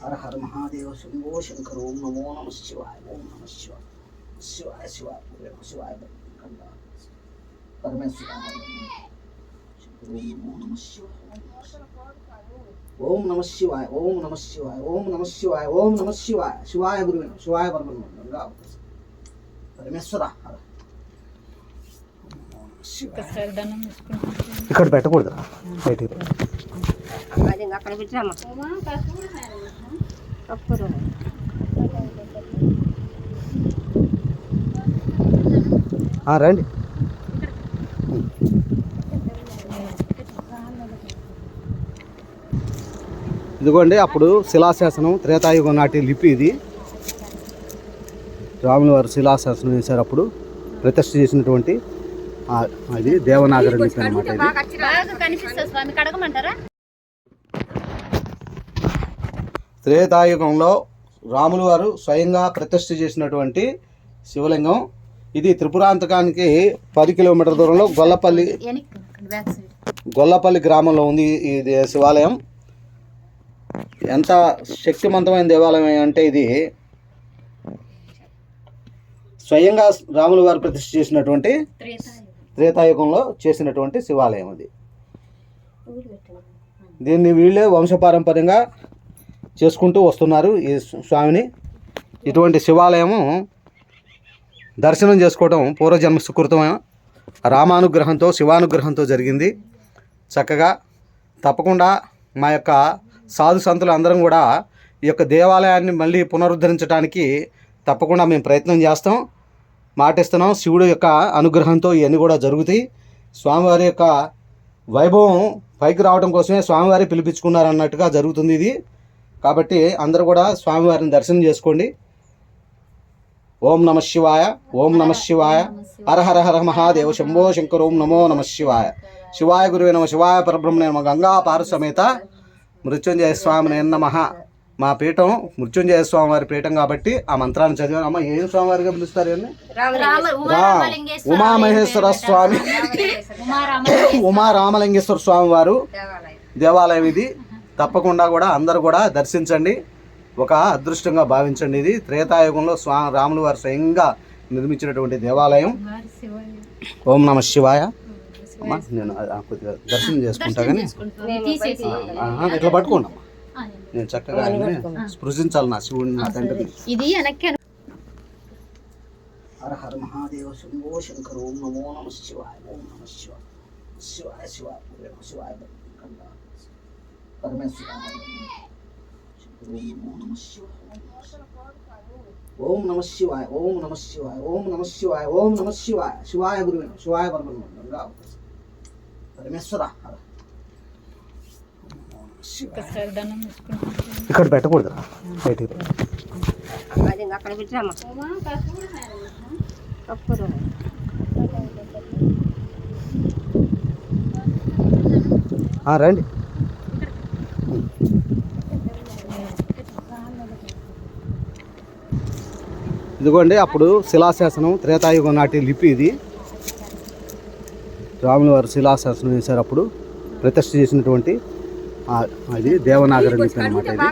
హర హర మహాదేవ శంభో శంకర ఓం నమో నమ శివాయ ఓం నమ. శివాయ శివాయ శివాయ ఓం నమ శివాయ. పరమేశ్వర ఓం నమో శివాయ ఓం నమ శివాయ ఓం నమ శివాయ ఓం నమ శివాయ. శివాయ శివాయ గురువే నమః, శివాయ గంగా పరమేశ్వర హర. ఇక్కడ పెట్టకూడదు బయటికి అది ఇంకా అక్కడ పెట్టామా రండి ఇదిగోండి అప్పుడు శిలాశాసనం త్రేతాయుగం నాటి లిపి ఇది. రాముల వారు శిలాశాసనం వేశారు అప్పుడు ప్రతిష్ఠ చేసినటువంటి ఆ, అది దేవనాగరి లిపి అనమాట ఇది. త్రేతాయుగంలో రాములు వారు స్వయంగా ప్రతిష్ఠ చేసినటువంటి శివలింగం. ఇది త్రిపురాంతకానికి పది కిలోమీటర్ల దూరంలో గొల్లపల్లి గొల్లపల్లి గ్రామంలో ఉంది ఈ శివాలయం. ఎంత శక్తివంతమైన దేవాలయం అంటే ఇది స్వయంగా రాములు వారు ప్రతిష్ఠ చేసినటువంటి త్రేతాయుగంలో చేసినటువంటి శివాలయం అది. దీన్ని వీళ్ళే వంశపారంపర్యంగా చేసుకుంటూ వస్తున్నారు ఈ స్వామిని. ఇటువంటి శివాలయము దర్శనం చేసుకోవడం పూర్వజన్మ సుకృతమైన రామానుగ్రహంతో శివానుగ్రహంతో జరిగింది. చక్కగా తప్పకుండా మా యొక్క సాధు సంతులు అందరం కూడా ఈ యొక్క దేవాలయాన్ని మళ్ళీ పునరుద్ధరించడానికి తప్పకుండా మేము ప్రయత్నం చేస్తాం. మాటిస్తున్నాం. శివుడు యొక్క అనుగ్రహంతో ఇవన్నీ కూడా జరుగుతాయి. స్వామివారి యొక్క వైభవం పైకి రావడం కోసమే స్వామివారి పిలిపించుకున్నారు అన్నట్టుగా జరుగుతుంది ఇది. కాబట్టి అందరూ కూడా స్వామివారిని దర్శనం చేసుకోండి. ఓం నమ శివాయ ఓం నమ శివాయ హర హర హర మహాదేవ శంభో శంకర ఓం నమో నమ శివాయ. శివాయ గురువే నమ శివాయ పరబ్రహ్మణే నమ గంగా పారు సమేత మృత్యుంజయ స్వామి నేను నమ. మా పీఠం మృత్యుంజయ స్వామి వారి పీఠం కాబట్టి ఆ మంత్రాన్ని చదివాను. అమ్మ ఏం స్వామివారిగా పిలుస్తారు ఉమామహేశ్వర స్వామి. ఉమా రామలింగేశ్వర స్వామి వారు దేవాలయం ఇది. తప్పకుండా కూడా అందరూ కూడా దర్శించండి. ఒక అదృష్టంగా భావించండి ఇది. త్రేతాయుగంలో స్వా రాములు వారు స్వయంగా నిర్మించినటువంటి దేవాలయం. ఓం నమ శివాయ. అమ్మా, నేను కొద్దిగా దర్శనం చేసుకుంటా కానీ ఇట్లా పట్టుకోండి అమ్మా. నేను చక్కగా స్పృశించాలి నా శివుడిని నా తండ్రిని. ఇది హర హర మహాదేవ శంభో శంకర ఓం నమో నమ శివాయ ఓం నమ శివాయ. శివాయ శివాయ. పరమేశ్వర ఓం నమ శివాయ ఓం నమ శివాయ ఓం నమ శివాయ ఓం నమ శివాయ. శివాయ గురువే నమః, శివాయ గంగా పరమేశ్వర. ఇక్కడ పెట్టకూడదు బయటికి అక్కడ పెట్టామా రండి. ఇదిగోండి అప్పుడు శిలాశాసనం త్రేతాయుగం నాటి లిపి ఇది. రాముల వారు శిలాశాసనం వేశారు అప్పుడు ప్రతిష్ఠ చేసినటువంటి అది దేవనాగరి లిపి అనమాట ఇది.